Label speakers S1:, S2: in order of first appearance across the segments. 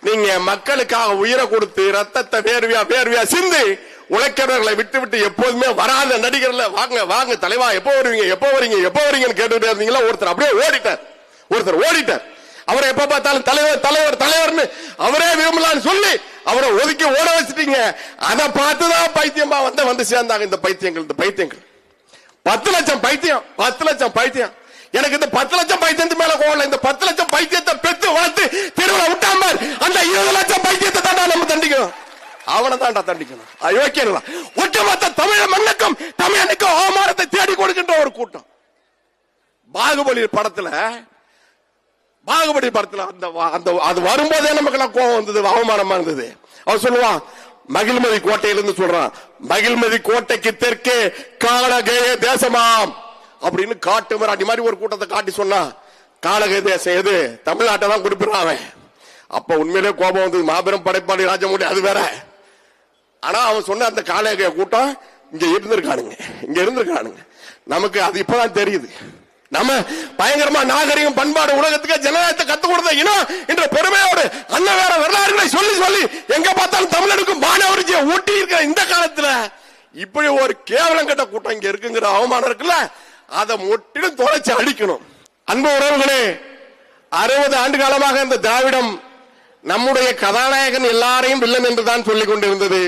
S1: நீங்க மக்களுக்காக உயிரை கொடுத்து ரத்தத்தை வேர்வியா வேர்வியா சிந்து உழைக்கிறவர்களை விட்டு விட்டு எப்போதுமே வராத நடிகர்ல வாங்க வாங்க தலைவா எப்போ வருவீங்க எப்போ வரீங்க எப்போ வரீங்கன்னு கேட்டுட்டே இருந்தீங்களா? ஒருத்தர் அப்படியே ஓடிட்டார். ஒருத்தர் ஓடிட்டார். அவரை எப்ப பார்த்தாலும் தலைவர் தலைவர் தலைவர்னு அவரே விரும்பலான்னு சொல்லி அவரை ஒதுக்கி ஓட வச்சிட்டீங்க. அதை பார்த்துதான் பைத்தியமா வந்து வந்து சேர்ந்தாங்க இந்த பைத்தியங்கள் இந்த பைத்தியங்கள். பத்து லட்சம் பைத்தியம் பத்து லட்சம் பைத்தியம். எனக்கு இந்த பத்து லட்சம் பைத்தியத்து மேல கோவம் இந்த பத்து லட்சம் பைத்தியத்தை பெத்து வளர்த்து தெருவில் விட்டாம அந்த இருபது லட்சம் பைத்தியத்தை தாண்டா நம்ம தண்டிக்கணும். அவனை தாண்டா தண்டிக்கணும். அயோக்கியங்களா ஒட்டுமொத்த தமிழ மண்ணுக்கும் தமிழனுக்கும் அவமானத்தை தேடி கொடுக்கின்ற ஒரு கூட்டம். பாகுபலி படத்துல பாகுபலி படத்துல அந்த அந்த அது வரும்போதே நமக்கு எல்லாம் கோவம் வந்தது அவமானமா இருந்தது. அவன் சொல்லுவான் மகிழ்மதி கோட்டையிலிருந்து சொல்றான் மகிழ்மதி கோட்டைக்கு தெற்கே காலகேய தேசமாம். அப்படின்னு காட்டு மிராட்டி மாதிரி ஒரு கூட்டத்தை காட்டி சொன்னா காலக தேசம் எது தமிழ்நாட்டை தான் குறிப்பிடுறான். அவன் அப்ப உண்மையிலே கோபம் வந்தது. மாபெரும் படைப்பாளி ராஜமூடி அது வேற. ஆனா அவன் சொன்ன அந்த காலக கூட்டம் இங்க இருந்திருக்கானுங்க. இங்க இருந்திருக்கானுங்க. நமக்கு அது இப்பதான் தெரியுது. நம்ம பயங்கரமா நாகரிகம் பண்பாடு உலகத்துக்கு ஜனநாயகத்தை கத்து கொடுத்த இனம் என்ற பெருமையோடு அண்ணன் வேற வரலாறுகளை சொல்லி சொல்லி எங்க பார்த்தாலும் தமிழனுக்கும் மாணவரிஜியை ஊட்டி இருக்கிற இந்த காலத்துல இப்படி ஒரு கேவலம் கட்ட கூட்டம் இங்க இருக்குங்கிற அவமானம் இருக்குல்ல? அதை முற்றிலும் தொலைச்சு அடிக்கணும். அன்பு உறவுகளே அறுபது ஆண்டு காலமாக இந்த திராவிடம் நம்முடைய கதாநாயகன் எல்லாரையும் வில்லன் என்று தான் சொல்லிக் கொண்டிருந்தது.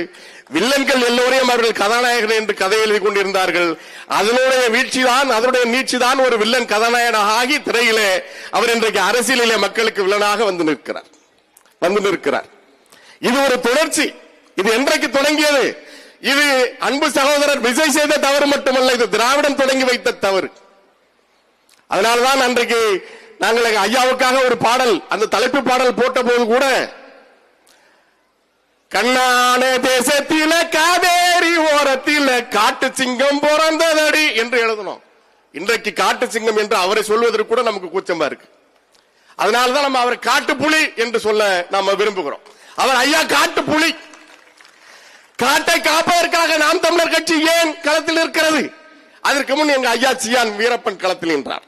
S1: வில்லன்கள் எல்லோரையும் அவர்கள் கதாநாயகன் என்று கதை எழுதி கொண்டிருந்தார்கள். அதனுடைய வீழ்ச்சி தான் அதனுடைய நீட்சி தான் ஒரு வில்லன் கதாநாயகனாக ஆகி திரையிலே அவர் இன்றைக்கு அரசியலிலே மக்களுக்கு வில்லனாக வந்து நிற்கிறார். வந்து நிற்கிறார். இது ஒரு தொடர்ச்சி. இது என்றைக்கு தொடங்கியது? இது அன்பு சகோதரர் விஜய் செய்த தவறு மட்டுமல்ல இது திராவிடம் தொடங்கி வைத்த தவறு. அதனால்தான் அன்றைக்கு நாங்கள் ஐயாவுக்காக ஒரு பாடல் அந்த தலைப்பு பாடல் போட்ட போது கூட கண்ணான தேசத்தில காவேரி ஓரத்தில காட்டு சிங்கம் பிறந்ததடி என்று எழுதணும். இன்றைக்கு காட்டு சிங்கம் என்று அவரை சொல்வதற்கு கூட நமக்கு கூச்சமா இருக்கு. அதனாலதான் நம்ம அவரை காட்டு புலி என்று சொல்ல நாம விரும்புகிறோம். அவர் ஐயா காட்டு புலி காட்டை காப்பதற்காக நாம் தமிழர் கட்சி ஏன் களத்தில் இருக்கிறது? அதற்கு முன் எங்க ஐயா சியான் வீரப்பன் களத்தில் நின்றார்.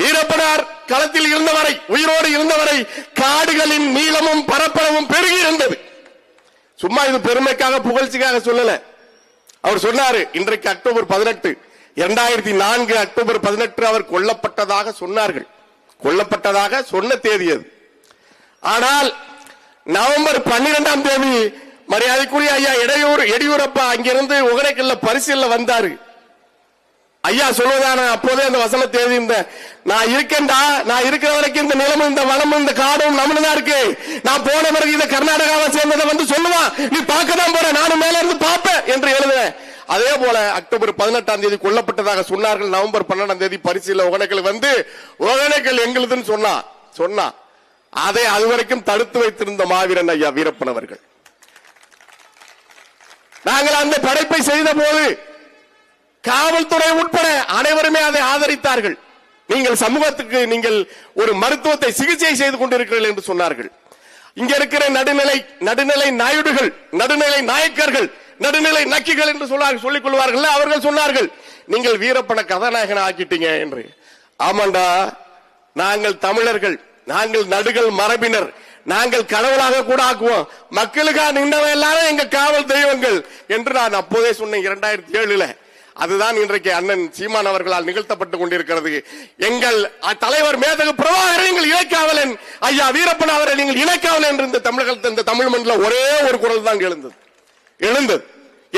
S1: வீரப்பனார் களத்தில் இருந்தவரை உயிரோடு இருந்தவரை காடுகளின் நீளமும் பரப்பளவும் பெருகி இருந்தது. சும்மா இது பெருமைக்காக புகழ்ச்சிக்காக சொல்லல. அவர் சொன்னாரு இன்றைக்கு அக்டோபர் பதினெட்டு இரண்டாயிரத்தி நான்கு அக்டோபர் பதினெட்டு அவர் கொல்லப்பட்டதாக சொன்னார்கள். கொல்லப்பட்டதாக சொன்ன தேதி அது. ஆனால் நவம்பர் பன்னிரெண்டாம் தேதி மரியாதைக்குரிய ஐயா இடையூர் எடியூரப்பா அங்கிருந்து ஒகரைக்கல்ல பரிசீல வந்தாரு. ஐயா சொல்லுவதான அப்போதே அந்த வசன தேதி இந்த நான் இருக்கேன்டா நான் இருக்கிற வரைக்கும் இந்த நிலமும் இந்த வளமும் இந்த காடும் நம்மளுதான் இருக்கு. நான் போன பிறகு இதை கர்நாடகாவை சேர்ந்ததை வந்து சொல்லுவான் நீ பார்க்க தான் போற நானும் மேல இருந்து பார்ப்பேன் என்று எழுதுவேன். அதே போல அக்டோபர் பதினெட்டாம் தேதி கொல்லப்பட்டதாக சொன்னார்கள். நவம்பர் பன்னெண்டாம் தேதி பரிசீல ஒகனைக்கல் வந்து ஒகனைக்கல் எங்களுதுன்னு சொன்னா சொன்னா. அதை அதுவரைக்கும் தடுத்து வைத்திருந்த மாவீரன் ஐயா வீரப்பன் அவர்கள். நாங்கள் அந்த படைப்பை செய்த போது காவல்துறை உட்பட அனைவருமே அதை ஆதரித்தார்கள். நீங்கள் சமூகத்துக்கு நீங்கள் ஒரு மருத்துவத்தை சிகிச்சை செய்து கொண்டிருக்கிறீர்கள் என்று சொன்னார்கள். இங்க இருக்கிற நடுநிலை நடுநிலை நாயுடுகள் நடுநிலை நாயக்கர்கள் நடுநிலை நக்கிகள் என்று சொன்னார்கள் சொல்லிக் கொள்வார்கள் அவர்கள் சொன்னார்கள் நீங்கள் வீரப்பன கதாநாயகன் ஆக்கிட்டீங்க என்று. ஆமாண்டா நாங்கள் தமிழர்கள் நாங்கள் நடுகள் மரபினர் நாங்கள் கடவுளாக கூட ஆக்குவோம். மக்களுக்காக நின்றவன் எல்லாரும் எங்க காவல் தெய்வங்கள் என்று நான் அப்போதே சொன்னேன் இரண்டாயிரத்தி ஏழுல. அதுதான் இன்றைக்கு அண்ணன் சீமான் அவர்களால் நிகழ்த்தப்பட்டு கொண்டிருக்கிறது. எங்கள் தலைவர் மேதகு பிரபாகரன் எங்கள் இணைக்காவலன். ஐயா வீரப்பன் அவரை நீங்கள் இணைக்காவலன் என்று இந்த தமிழகத்தில் இந்த தமிழ் மண்ணில் ஒரே ஒரு குரல் தான் எழுந்தது. எழுந்தது.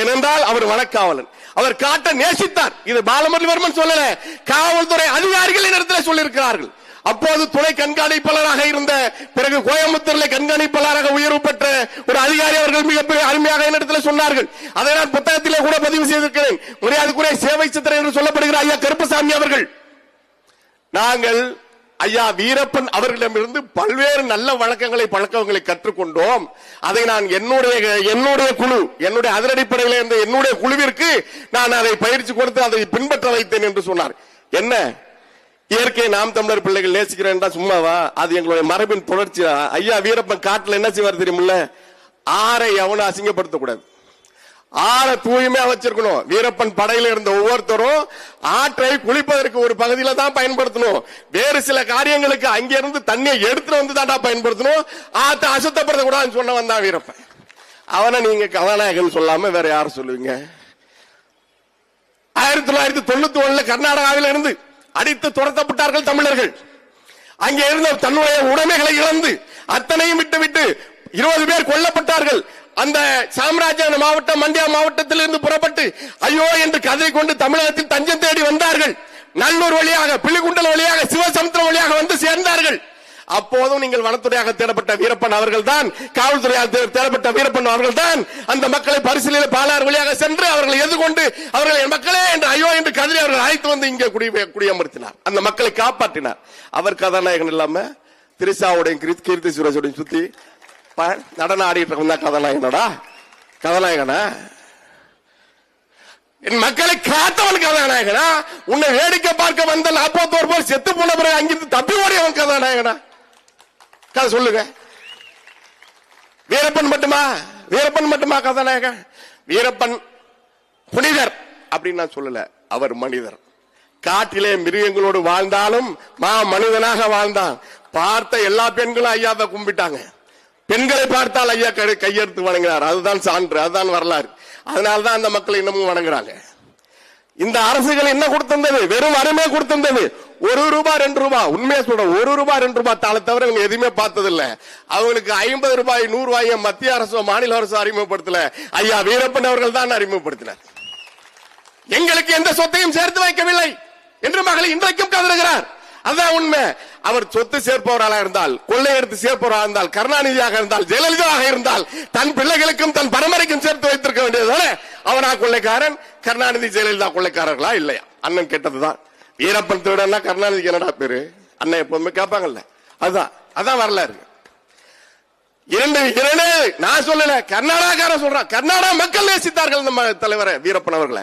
S1: ஏனென்றால் அவர் வழக்காவலன் அவர் காட்ட நேசித்தார். இது பாலமுரளிவர்மன் சொல்லல. காவல்துறை அதிகாரிகள் இடத்துல சொல்லியிருக்கிறார்கள். அப்போது துணை கண்காணிப்பாளராக இருந்த பிறகு கோயம்புத்தூர்ல கண்காணிப்பாளராக உயர்வு பெற்ற ஒரு அதிகாரி அவர்கள் மிகப்பெரிய அருமையாக என்னிடத்தில் சொன்னார்கள். அதை நான் புத்தகத்திலே கூட பதிவு செய்திருக்கிறேன். மரியாதைக்குரிய சேவை சித்திரை என்று சொல்லப்படுகிற ஐயா கருப்பசாமி அவர்கள். நாங்கள் ஐயா வீரப்பன் அவர்களிடமிருந்து பல்வேறு நல்ல வழக்கங்களை பழக்கங்களை கற்றுக்கொண்டோம். அதை நான் என்னுடைய என்னுடைய குழு என்னுடைய அதனடிப்படையில் இருந்த என்னுடைய குழுவிற்கு நான் அதை பயிற்சி கொடுத்து அதை பின்பற்ற வைத்தேன் என்று சொன்னார். என்ன? இயற்கை நாம் தமிழர் பிள்ளைகள் நேசிக்கிறேன்டா சும்மாவா? அது எங்களுடைய மரபின் புணர்ச்சி. ஐயா வீரப்பன் காட்டுல என்ன செய்வார் தெரியுமில்ல? ஆரை எவனும் அசிங்கப்படுத்தக்கூடாது. ஆற தூய்மையா வச்சிருக்கணும். வீரப்பன் படையில இருந்த ஒவ்வொருத்தரும் ஆற்றை குளிப்பதற்கு ஒரு பகுதியில தான் பயன்படுத்தணும். வேறு சில காரியங்களுக்கு அங்கிருந்து தண்ணியை எடுத்துட்டு வந்து தாண்டா பயன்படுத்தணும். ஆற்றை அசுத்தப்படுத்த கூடாதுன்னு சொன்ன வந்தான் வீரப்பன். அவனை நீங்க கதாநாயகன் சொல்லாம வேற யார் சொல்லுவீங்க? ஆயிரத்தி தொள்ளாயிரத்தி தொண்ணூத்தி ஒண்ணுல கர்நாடகாவில இருந்து அடித்து துரத்தப்பட்டார்கள் தமிழர்கள். அங்கே இருந்த தன்னுடைய உடைமைகளை இழந்து அத்தனையும் விட்டு விட்டு இருபது பேர் கொல்லப்பட்டார்கள். அந்த சாம்ராஜ்ய மாவட்டம் மண்டியா மாவட்டத்தில் இருந்து புறப்பட்டு ஐயோ என்று கதை கொண்டு தமிழகத்தில் தஞ்சம் தேடி வந்தார்கள். நல்லூர் வழியாக பிள்ளிகுண்டல் வழியாக சிவசமுத்திரம் வழியாக வந்து சேர்ந்தார்கள். அப்போதும் நீங்கள் வனத்துறையாக தேடப்பட்ட வீரப்பன் அவர்கள் தான் காவல்துறையாக தே- தேடப்பட்ட வீரப்பன் அவர்கள் தான் அந்த மக்களை பரிசீலனை பாலாறு வழியாக சென்று அவர்களை எதிர்கொண்டு அவர்கள் என் மக்களே என்று ஐயோ என்று கதறி அவர்கள் அழைத்து வந்து இங்கே குடி குடியமர்த்தினார். அந்த மக்களை காப்பாற்றினார். அவர் கதாநாயகன் இல்லாம திரிசாவுடைய கீர்த்தி- கீர்த்தி சுரேஷோடையும் சுத்தி நடன நடனம் ஆடிட்டு இருந்தா கதாநாயகனடா? கதாநாயகனா? என் மக்களை காத்தவன் கதாநாயகனா? உன்னை வேடிக்கை பார்க்க வந்த நாற்பத்தோரு பேர் செத்து போன பிறகு அங்கிருந்து தப்பி ஓடியவன் கதாநாயகனா? கதை சொல்லுங்க. வீரப்பன் மட்டுமா? வீரப்பன் மட்டுமா கதாநாயகன்? வீரப்பன் புனிதர் அப்படின்னு நான் சொல்லல. அவர் மனிதர். காட்டிலே மிருகங்களோடு வாழ்ந்தாலும் மா மனிதனாக வாழ்ந்தான். பார்த்த எல்லா பெண்களும் ஐயாவை கும்பிட்டாங்க. பெண்களை பார்த்தால் ஐயா கை- கையெடுத்து வணங்கினார். அதுதான் சான்று அதுதான் வரலாறு. அதனால்தான் அந்த மக்கள் இன்னமும் வணங்குறாங்க. இந்த அரசுகள் என்ன கொடுத்திருந்தது? வெறும் அருமை கொடுத்திருந்தது. ஒரு ரூபாய் ரெண்டு ரூபாய் உண்மையா சொல்ற ஒரு ரூபாய் ரெண்டு ரூபாய் தாளை தவிர இவங்க எதுவுமே பார்த்தது இல்ல அவங்களுக்கு ஐம்பது ரூபாய் நூறு ரூபாயை மத்திய அரசோ மாநில அரசோ அறிமுகப்படுத்தல. ஐயா வீரப்பன் அவர்கள் தான் அறிமுகப்படுத்தினார். எங்களுக்கு எந்த சொத்தையும் சேர்த்து வைக்கவில்லை என்று மகளை இன்றைக்கும் கதறுகிறார். அதான் உண்மை. அவர் சொத்து சேர்ப்பவராக இருந்தால் கொள்ளையெடுத்து சேர்ப்பவராக இருந்தால் கருணாநிதியாக இருந்தால் ஜெயலலிதாவாக இருந்தால் தன் பிள்ளைகளுக்கும் தன் பரம்பரைக்கும் சேர்த்து வைத்திருக்க வேண்டியதுதானே அவனா கொள்ளைக்காரன் கருணாநிதி ஜெயலலிதா கொள்ளைக்காரர்களா இல்லையா? அண்ணன் கேட்டதுதான். வீரப்பன் திருடன்னா கருணாநிதிக்கு என்னடா பேரு? அண்ணன் எப்பவுமே கேட்பாங்கல்ல. அதுதான். அதான் வரலாறு. இரண்டு இரண்டு! நான் சொல்லல. கர்நாடகாக்காரன் சொல்றான். கர்நாடக மக்கள் நேசித்தார்கள் நம்ம தலைவரை வீரப்பன் அவர்களை.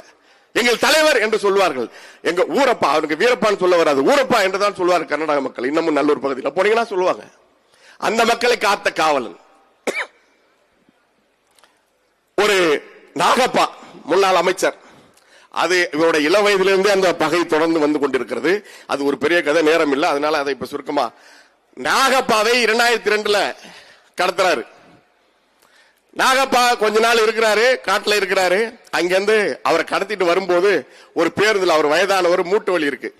S1: எங்கள் தலைவர் என்று சொல்வார்கள். எங்க ஊரப்பா அவருக்கு வீரப்பான்னு சொல்ல வராது. ஊரப்பா என்று தான் சொல்வார் கர்நாடக மக்கள். இன்னமும் நல்லூர் பகுதியில். போனீங்கன்னா சொல்லுவாங்க. அந்த மக்களை காத்த காவலன். ஒரு நாகப்பா முன்னாள் அமைச்சர். அது இவரோட இள வயதிலிருந்து அந்த பகை தொடர்ந்து வந்து கொண்டிருக்கிறது. அது ஒரு பெரிய கதை நேரம் இல்லை. அதனால அதை இப்ப சுருக்கமா நாகப்பாவை இரண்டாயிரத்தி ரெண்டுல கடத்துறாரு. நாகப்பா கொஞ்ச நாள் இருக்கிறாரு காட்டுல இருக்கிறாரு. அங்கிருந்து அவரை கடத்திட்டு வரும்போது ஒரு பேருந்தில் அவர் வயதானவர் மூட்டு வலி இருக்கு.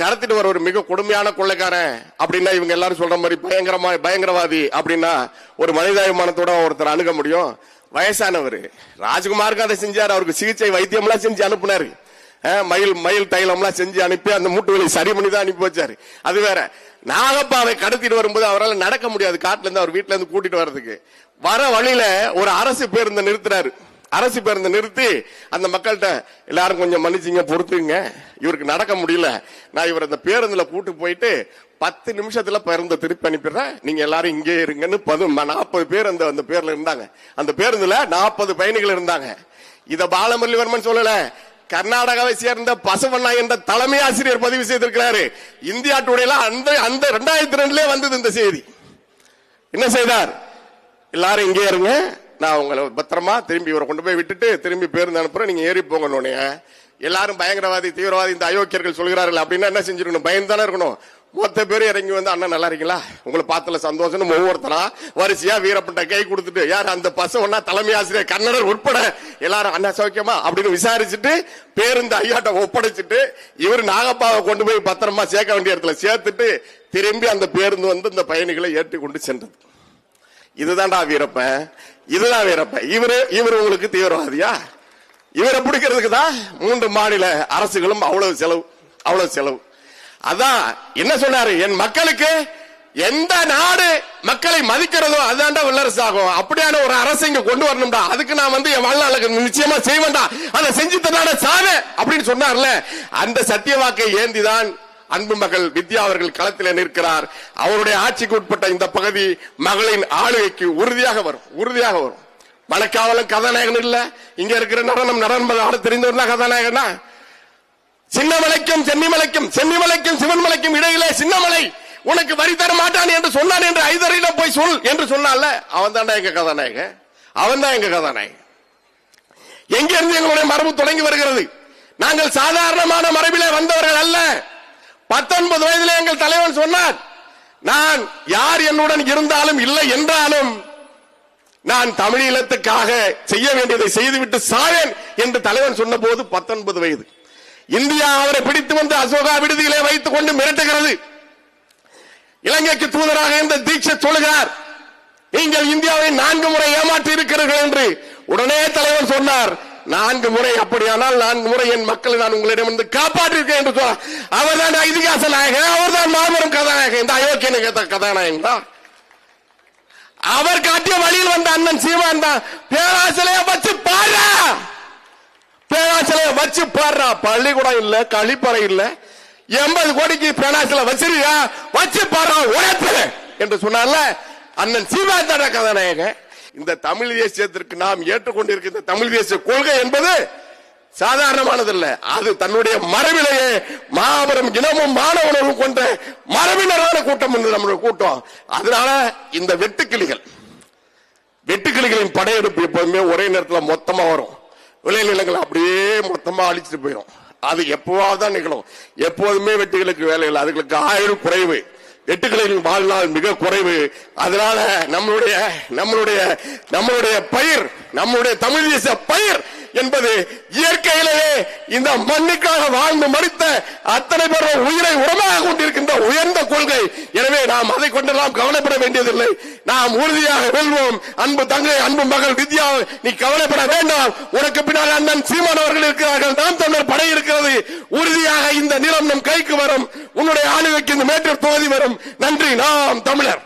S1: கடத்திட்டு வர ஒரு மிக கொடுமையான கொள்ளைக்காரன் அப்படின்னா இவங்க எல்லாரும் சொல்ற மாதிரி பயங்கரமா பயங்கரவாதி அப்படின்னா ஒரு மனிதாபிமானத்தோட ஒருத்தர் அணுக முடியும். வயசானவர். ராஜ்குமாருக்கு அதை செஞ்சார் அவருக்கு சிகிச்சை வைத்தியம்லாம் செஞ்சு அனுப்புனாரு. மயில் மயில் தைலம்லாம் செஞ்சு அனுப்பி அந்த மூட்டு வலி சரி பண்ணி தான் அனுப்பி வச்சாரு. அது வேற நாகப்பாவை கடத்திட்டு வரும்போது அவரால் நடக்க முடியாது. காட்டுல இருந்து அவர் வீட்டுல இருந்து கூட்டிட்டு வர்றதுக்கு. வர வழியில ஒரு அரசு பேருந்தை நிறுத்துறாரு. அரசு பேருந்தை நிறுத்தி அந்த மக்கள்கிட்ட எல்லாரும் கொஞ்சம் மன்னிச்சிங்க பொறுத்துங்க இவருக்கு நடக்க முடியல. நான் இவர் அந்த பேருந்துல கூட்டு போயிட்டு பத்து நிமிஷத்துல பேருந்தை திருப்பி அனுப்பிடுறேன். நீங்க எல்லாரும் இங்கே இருங்கன்னு பது நாற்பது பேர் அந்த அந்த பேர்ல இருந்தாங்க. அந்த பேருந்துல நாற்பது பயணிகள் இருந்தாங்க. இத பாலமுரளிவர்மன் சொல்லல. கர்நாடகாவை சேர்ந்த பசவண்ணா என்ற தலைமை ஆசிரியர் பதிவு செய்திருக்கிறாரு. இந்தியா டுடேல அந்த அந்த ரெண்டாயிரத்தி ரெண்டுல வந்தது இந்த செய்தி. என்ன செய்தார்? எல்லாரும் இங்கே இருங்க. நான் உங்களை பத்திரமா திரும்பி இவரை கொண்டு போய் விட்டுட்டு திரும்பி பேருந்து அனுப்புறேன். நீங்க ஏறி போங்கன்னு எல்லாரும் பயங்கரவாதி தீவிரவாதி இந்த அயோக்கியர்கள் சொல்கிறார்கள் அப்படின்னா என்ன செஞ்சிருக்கணும்? பயந்து தானே இருக்கணும். மொத்த பேர் இறங்கி வந்து அண்ணன் நல்லா இருக்கீங்களா? உங்களை பார்த்தல சந்தோஷம் ஒவ்வொருத்தரா வரிசையா வீரப்பட்ட கை கொடுத்துட்டு யார் அந்த பசவனா தலைமை ஆசிரியர் கன்னடர் உட்பட? எல்லாரும் அண்ணா சௌக்கியமா? அப்படின்னு விசாரிச்சுட்டு பேருந்து ஐயாட்ட ஒப்படைச்சிட்டு இவர் நாகப்பாவை கொண்டு போய் பத்திரமா சேர்க்க வேண்டிய இடத்துல சேர்த்துட்டு திரும்பி அந்த பேருந்து வந்து இந்த பயணிகளை ஏற்றி கொண்டு சென்றது. இதுதான்டா வீரப்பன். இதுதான் வீரப்ப. இவரு இவர் உங்களுக்கு தீவிரவாதியா? இவரை பிடிக்கிறதுக்கு தான் மூன்று மாநில அரசுகளும் அவ்வளவு செலவு அவ்வளவு செலவு. அதான் என்ன சொன்னாரு? என் மக்களுக்கு எந்த நாடு மக்களை மதிக்கிறதோ அதான்டா வல்லரசு ஆகும் அப்படியான ஒரு அரசு இங்க கொண்டு வரணும்டா. அதுக்கு நான் வந்து என் வாழ்நாளுக்கு நிச்சயமா செய்வேன்டா. அதை செஞ்சு தந்தாட சாவே அப்படின்னு சொன்னார்ல. அந்த சத்திய வாக்கை ஏந்திதான் அன்பு மகள் வித்யா அவர்கள் களத்தில் நிற்கிறார். அவருடைய ஆட்சிக்கு உட்பட்ட இந்த பகுதி மகளின் ஆளுகைக்கு உறுதியாக வரும் உறுதியாக வரும். மலைக்காவலன் கதாநாயகன் இல்ல இங்க இருக்கிற நடனம் நடனம் ஆட தெரிந்தவர் கதாநாயகனா? சின்னமலைக்கும் சென்னிமலைக்கும் சென்னிமலைக்கும் சிவன்மலைக்கும் இடையிலே சின்னமலை உனக்கு வரி தர மாட்டான் என்று சொன்னான் என்று ஐதரையில போய் சொல் என்று சொன்னால அவன் தான்டா எங்க கதாநாயகன்? அவன் தான் எங்க கதாநாயகன். எங்கிருந்து எங்களுடைய மரபு தொடங்கி வருகிறது? நாங்கள் சாதாரணமான மரபிலே வந்தவர்கள் அல்ல பத்தொன்பது வயதிலே எங்கள் தலைவன் சொன்னார் நான் யார் என்னுடன் இருந்தாலும் இல்லை என்றாலும் நான் தமிழீழத்துக்காக செய்ய வேண்டியதை செய்துவிட்டு சாவேன் என்று தலைவன் சொன்னபோது பத்தொன்பது வயது. இந்தியா அவரை பிடித்து வந்து அசோகா விடுதியிலே வைத்துக் கொண்டு மிரட்டுகிறது. இலங்கைக்கு தூதராக இந்த தீட்சை சொல்லுகிறார் நீங்கள் இந்தியாவை நான்கு முறை ஏமாற்றி இருக்கிறீர்கள் என்று உடனே தலைவர் சொன்னார் நான்கு முறை அப்படியானால் நான்கு முறை என் மக்களை நான் உங்களிடம் இருந்து காப்பாற்றிருக்கேன் என்று சொன்ன அவர் தான் இதிகாச நாயகன். அவர்தான் மாபெரும் கதாநாயகன் இந்த அயோக்கியனு கதாநாயகன் தான். அவர் காட்டிய வழியில் வந்த அண்ணன் சீமான் தான். பேராசிலைய வச்சு பாரு பேராசிலைய வச்சு பாடுறா. பள்ளிக்கூடம் இல்ல கழிப்பறை இல்ல. எண்பது கோடிக்கு பேராசில வச்சிருக்கா. வச்சு பாடுறா. உழைப்பு. என்று சொன்னார்ல அண்ணன் சீமான் தான் கதாநாயகன். இந்த தமிழ் தேசியத்திற்கு நாம் ஏற்றுக்கொண்டிருக்கிற தமிழ் தேசிய கொள்கை என்பது சாதாரணமானதல்ல. அது தன்னுடைய மரபிலேயே மாபெரும் இனமும் மாணவனும் கொண்ட மரபினரான கூட்டம் என்று நம்முடைய கூட்டம். அதனால இந்த வெட்டுக்கிளிகள் வெட்டுக்கிளிகளின் படையெடுப்பு எப்போதுமே ஒரே நேரத்தில் மொத்தமா வரும். விளைநிலங்கள் அப்படியே மொத்தமா அழிச்சிட்டு போயிடும் அது எப்போவாதான் தான் நிகழும். எப்போதுமே வெட்டுகளுக்கு வேலை இல்லை. அதுகளுக்கு ஆயுள் குறைவு. எட்டுக்களின் வாழ்நாள் மிக குறைவு. அதனால நம்மளுடைய நம்மளுடைய நம்மளுடைய பயிர் நம்மளுடைய தமிழ் தேச பயிர் என்பது இயற்கையிலேயே இந்த மண்ணுக்காக வாழ்ந்து மறித்த அத்தனை பேர உயிரை உரமாக கொண்டிருக்கின்ற உயர்ந்த கொள்கை. எனவே நாம் அதை கொண்டெல்லாம் கவலைப்பட வேண்டியதில்லை. நாம் உறுதியாக வெல்வோம். அன்பு தங்கை அன்பு மகள் வித்யா நீ கவலைப்பட வேண்டாம். உனக்கு பின்னால் அண்ணன் சீமான் அவர்கள் இருக்கிறார்கள். நாம் தமிழர் படை இருக்கிறது. உறுதியாக இந்த நிலம் நம் கைக்கு வரும். உன்னுடைய ஆளுகைக்கு இந்த மேட்டர் தொகுதி வரும். நன்றி. நாம் தமிழர்.